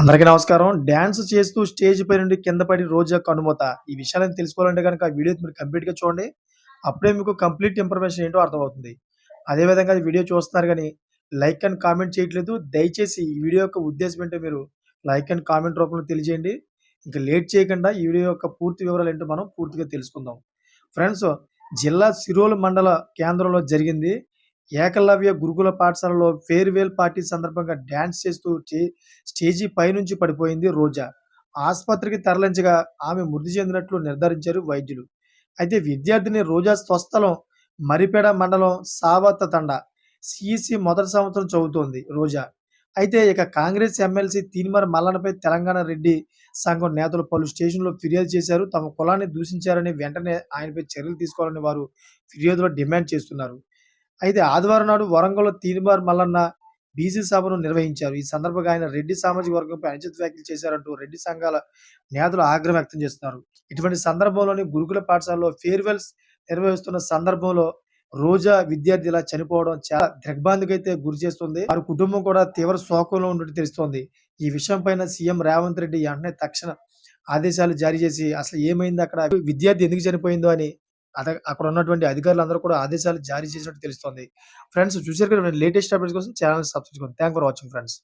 అందరికీ నమస్కారం. డ్యాన్స్ చేస్తూ స్టేజ్ పై నుండి కింద పడి రోజా కనుమూత ఈ విషయాలను తెలుసుకోవాలంటే కనుక వీడియో మీరు కంప్లీట్గా చూడండి. అప్పుడే మీకు కంప్లీట్ ఇన్ఫర్మేషన్ ఏంటో అర్థమవుతుంది. అదేవిధంగా ఈ వీడియో చూస్తున్నారు కానీ లైక్ అండ్ కామెంట్ చేయట్లేదు. దయచేసి ఈ వీడియో యొక్క ఉద్దేశం ఏంటో మీరు లైక్ అండ్ కామెంట్ రూపంలో తెలియజేయండి. ఇంకా లేట్ చేయకుండా ఈ వీడియో యొక్క పూర్తి వివరాలు ఏంటో మనం పూర్తిగా తెలుసుకుందాం. ఫ్రెండ్స్ జిల్లా సిరోలు మండల కేంద్రంలో జరిగింది. ఏకలవ్య గురుకుల పాఠశాలలో ఫేర్వెల్ పార్టీ సందర్భంగా డ్యాన్స్ చేస్తూ స్టేజీ పైనుంచి పడిపోయింది రోజా. ఆసుపత్రికి తరలించగా ఆమె మృతి చెందినట్లు నిర్ధారించారు వైద్యులు. అయితే విద్యార్థిని రోజా స్వస్థలం మరిపేడ మండలం సావత్త తండ సిఈసి మొదటి సంవత్సరం చదువుతోంది రోజా. అయితే ఇక కాంగ్రెస్ ఎమ్మెల్సీ తీన్మర మల్లనపై తెలంగాణ రెడ్డి సంఘం నేతలు పలు స్టేషన్లో ఫిర్యాదు చేశారు. తమ కులాన్ని దూషించారని వెంటనే ఆయనపై చర్యలు తీసుకోవాలని వారు ఫిర్యాదులో డిమాండ్ చేస్తున్నారు. అయితే ఆదివారం నాడు వరంగల్లో తీన్మార్ మల్లన్న బీసీ సభను నిర్వహించారు. ఈ సందర్భంగా ఆయన రెడ్డి సామాజిక వర్గంపై అనుచిత వ్యాఖ్యలు చేశారంటూ రెడ్డి సంఘాల నేతలు ఆగ్రహం వ్యక్తం చేస్తున్నారు. ఇటువంటి సందర్భంలోని గురుకుల పాఠశాలలో ఫేర్వెల్స్ నిర్వహిస్తున్న సందర్భంలో రోజా విద్యార్థి ఇలా చనిపోవడం చాలా దిగ్భ్రాంతికైతే గురి చేస్తుంది. వారి కుటుంబం కూడా తీవ్ర శోకంలో ఉన్నట్టు తెలుస్తోంది. ఈ విషయం పైన సీఎం రేవంత్ రెడ్డి వెంటనే తక్షణ ఆదేశాలు జారీ చేసి అసలు ఏమైంది అక్కడ? విద్యార్థి ఎందుకు చనిపోయిందో అని అత అక్కడ ఉన్నటువంటి అధికారులందరూ కూడా ఆదేశాలు జారీ చేసినట్టు తెలుస్తోంది. ఫ్రెండ్స్ చూసారు కదా లేటెస్ట్ అప్డేట్స్ కోసం ఛానల్ సబ్స్క్రైబ్ చేసుకోండి. Thank for watching friends.